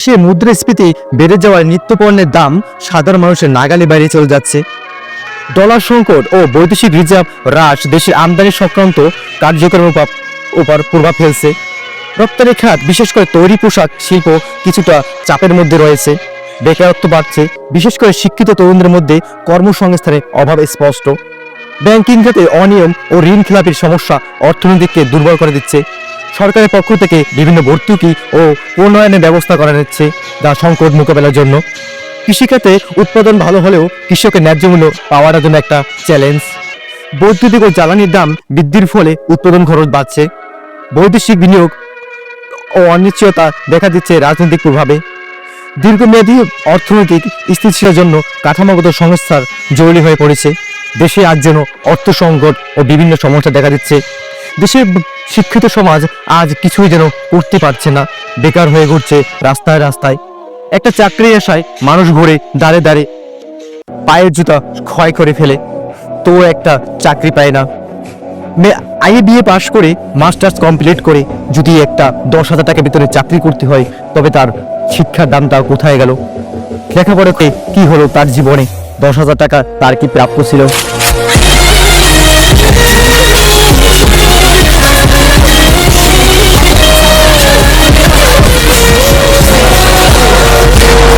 সে মুদ্রাস্ফীতি বেড়ে যাওয়ায় নিত্যপণ্যের দাম সাধারণ মানুষের নাগালে বাইরে চলে যাচ্ছে। ডলার সংকট ও বৈদেশিক রিজার্ভ হ্রাস দেশের আমদানি সংক্রান্ত কার্যক্রমের উপর- উপর প্রভাব ফেলছে। রপ্তানি খাত, বিশেষ করে তৈরি পোশাক শিল্প কিছুটা চাপের মধ্যে রয়েছে। বেকারত্ব বাড়ছে, বিশেষ করে শিক্ষিত তরুণদের মধ্যে কর্মসংস্থানের অভাব স্পষ্ট। ব্যাংকিং খাতে অনিয়ম ও ঋণ খেলাপির সমস্যা অর্থনীতিকে দুর্বল করে দিচ্ছে। সরকারের পক্ষ থেকে বিভিন্ন ভর্তুকি ও উন্নয়নের ব্যবস্থা করা হচ্ছে যা সংকট মোকাবেলার জন্য। কৃষিখাতে উৎপাদন ভালো হলেও কৃষকের ন্যায্য মূল্য পাওয়ার জন্য একটা চ্যালেঞ্জ বৈদ্যুতিক ও জ্বালানির দাম বৃদ্ধির ফলে উৎপাদন খরচ বাড়ছে। বৈদেশিক বিনিয়োগ ও অনিশ্চয়তা দেখা দিচ্ছে রাজনৈতিক প্রভাবে। দীর্ঘমেয়াদী অর্থনৈতিক স্থিতিশীলের জন্য কাঠামোগত সংস্থার জরুরি হয়ে পড়েছে। দেশে আজ যেন অর্থ সংকট ও বিভিন্ন সমস্যা দেখা দিচ্ছে দেশের শিক্ষিত সমাজ আজ কিছুই যেন করতে পারছে না। বেকার হয়ে ঘুরছে রাস্তায় রাস্তায়। একটা চাকরি আশায় মানুষ ঘুরে দাঁড়ে দাঁড়ে পায়ের জুতা ক্ষয় করে ফেলে। তো একটা চাকরি পায় না। আইএ বিএ পাশ করে মাস্টার্স কমপ্লিট করে যদি একটা দশ হাজার টাকা বেতনে চাকরি করতে হয়, তবে তার শিক্ষার দামটা কোথায় গেল? লেখাপড়াতে কি হলো তার জীবনে? দশ হাজার টাকা তার কি প্রাপ্য ছিল?